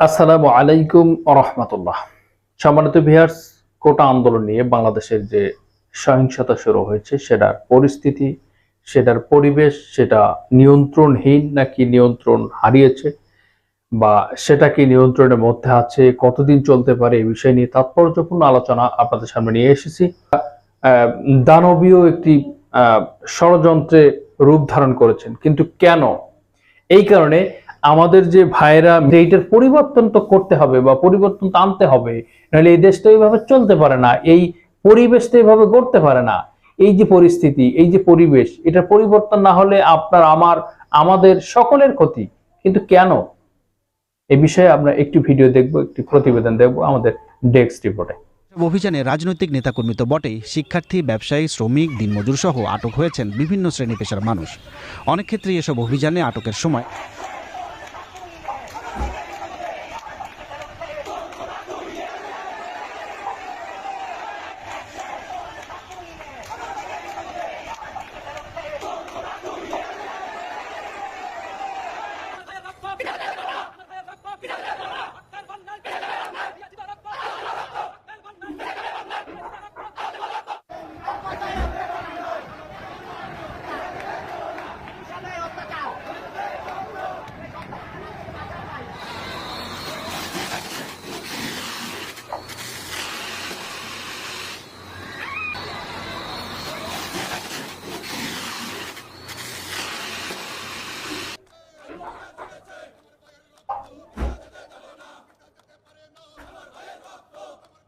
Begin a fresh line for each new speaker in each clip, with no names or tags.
আসসালামু আলাইকুম রহমতুল্লাহ। সম্মানিত ভিয়ার্স কোটা আন্দোলন নিয়ে বাংলাদেশের যে সহিংসতা শুরু হয়েছে, সেটার পরিস্থিতি, সেটার পরিবেশ, সেটা নিয়ন্ত্রণহীন নাকি নিয়ন্ত্রণ হারিয়েছে বা সেটা কি নিয়ন্ত্রণের মধ্যে আছে, কতদিন চলতে পারে, এই বিষয় নিয়ে তাৎপর্যপূর্ণ আলোচনা আপনাদের সামনে নিয়ে এসেছি। দানবীয় একটি ষড়যন্ত্রে রূপ ধারণ করেছেন। কিন্তু কেন? এই কারণে আমাদের যে ভাইরা এইটার পরিবর্তন তো করতে হবে বা পরিবর্তন তো আনতে হবে, নাহলে এই দেশটা এইভাবে চলতে পারে না, এই পরিবেশটা এইভাবে গড়তে পারে না। এই যে পরিস্থিতি, এই যে পরিবেশ, এটার পরিবর্তন না হলে আপনার, আমার, আমাদের সকলের ক্ষতি। কিন্তু কেন? এ বিষয়ে আমরা একটি ভিডিও দেখব, একটি প্রতিবেদন দেখব আমাদের ডেস্ক রিপোর্টে।
অভিযানে রাজনৈতিক নেতাকর্মী তো বটেই, শিক্ষার্থী, ব্যবসায়ী, শ্রমিক, দিনমজুর সহ আটক হয়েছেন বিভিন্ন শ্রেণি পেশার মানুষ। অনেক ক্ষেত্রেই এসব অভিযানে আটকের সময়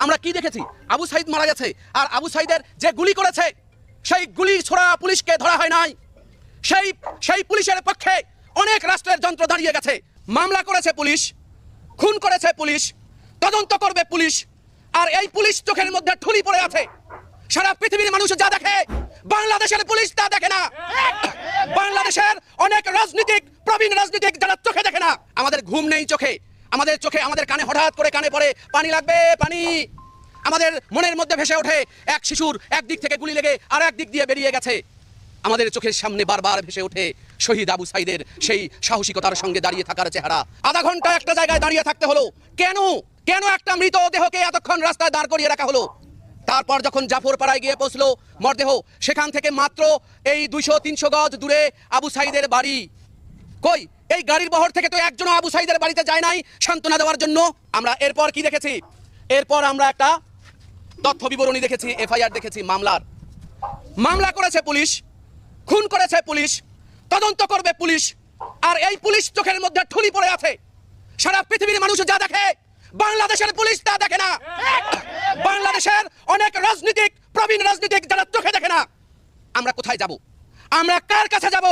আমরা কি দেখেছি? আবু সাইদ মারা গেছে। আর আবু সাইদের যে গুলি করেছে, সেই গুলি ছোড়া পুলিশকে ধরা হয় নাই। সেই সেই পুলিশের পক্ষে অনেক রাষ্ট্রের যন্ত্র দাঁড়িয়ে গেছে। মামলা করেছে পুলিশ, খুন করেছে পুলিশ, তদন্ত করবে পুলিশ, আর এই পুলিশ চোখের মধ্যে ঠুলি পড়ে আছে। সারা পৃথিবীর মানুষ যা দেখে, বাংলাদেশের পুলিশ তা দেখে না। বাংলাদেশের অনেক রাজনীতিক, প্রবীণ রাজনীতিক যারা চোখে দেখে না, আমাদের ঘুম নেই চোখে। আমাদের চোখে, আমাদের কানে হঠাৎ করে কানে পড়ে, পানি লাগবে, পানি। আমাদের মনের মধ্যে ভেসে ওঠে, এক শিশুর এক দিক থেকে গুলি লেগে আর এক দিক দিয়ে বেরিয়ে গেছে। আমাদের চোখের সামনে বারবার ভেসে ওঠে শহীদ আবু সাইদের সেই সাহসিকতার সঙ্গে দাঁড়িয়ে থাকার চেহারা। আধা ঘণ্টা একটা জায়গায় দাঁড়িয়ে থাকতে হলো। কেন? কেন একটা মৃত দেহকে এতক্ষণ রাস্তায় দাঁড় করিয়ে রাখা হলো? তারপর যখন জাফর পাড়ায় গিয়ে পৌঁছলো মরদেহ, সেখান থেকে মাত্র এই দুইশো, তিনশো গজ দূরে আবু সাইদের বাড়ি। কই? এই গাড়ির বহর থেকে তো একজনও আবু সাইদের বাড়িতে যায় নাই সান্ত্বনা দেওয়ার জন্য। আমরা এরপর কি দেখেছি? এরপর আমরা একটা তথ্য বিবরণী দেখেছি, এফআইআর দেখেছি, মামলার। মামলা করেছে পুলিশ, খুন করেছে পুলিশ, তদন্ত করবে পুলিশ, আর এই পুলিশ চোখের মধ্যে ঠুলি পড়ে আছে। সারা পৃথিবীর মানুষ যা দেখে, বাংলাদেশের পুলিশ তা দেখে না। বাংলাদেশের অনেক রাজনীতিক, প্রবীণ রাজনীতিক যারা চোখে দেখে না, আমরা কোথায় যাব? আমরা কার কাছে যাব?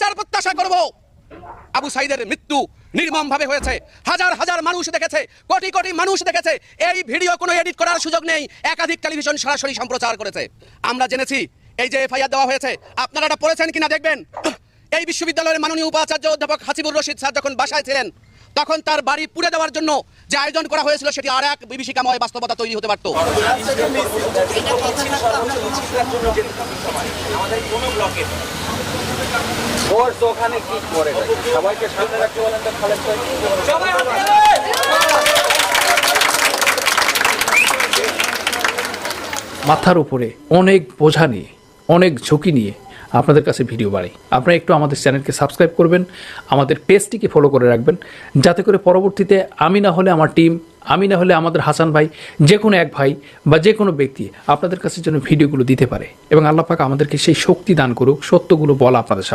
বিচার প্রত্যাশা করব। আবু সাইদের মৃত্যু নির্মম ভাবে হয়েছে। হাজার হাজার মানুষ দেখেছে, কোটি কোটি মানুষ দেখেছে। এই ভিডিও কোনো এডিট করার সুযোগ নেই। একাধিক টেলিভিশন সরাসরি সম্প্রচার করেছে। আমরা জেনেছি, এই যে এফআইআর দেওয়া হয়েছে, আপনারা এটা পড়েছেন কিনা দেখবেন? এই বিশ্ববিদ্যালয়ের মাননীয় উপাচার্য অধ্যাপক হাসিবুর রশিদ স্যার যখন বাসায় ছিলেন তখন তার বাড়ি পুড়ে দেওয়ার জন্য যে আয়োজন করা হয়েছিল সেটি আর এক বিভীষিকাময় বাস্তবতা তৈরি হতে পারত।
মাথার উপরে অনেক বোঝা নিয়ে, অনেক ঝুঁকি নিয়ে আপনাদের কাছে ভিডিও বাড়ি। আপনারা একটু আমাদের চ্যানেলকে সাবস্ক্রাইব করবেন, আমাদের পেজটিকে ফলো করে রাখবেন, যাতে করে পরবর্তীতে আমি না হলে আমার টিম আমি না হলে আমাদের হাসান ভাই, যে কোনো এক ভাই বা যে কোনো ব্যক্তি আপনাদের কাছে যেন ভিডিওগুলো দিতে পারে। এবং আল্লাহ পাক আমাদেরকে সেই শক্তি দান করুক, সত্যগুলো বলা আপনাদের সামনে।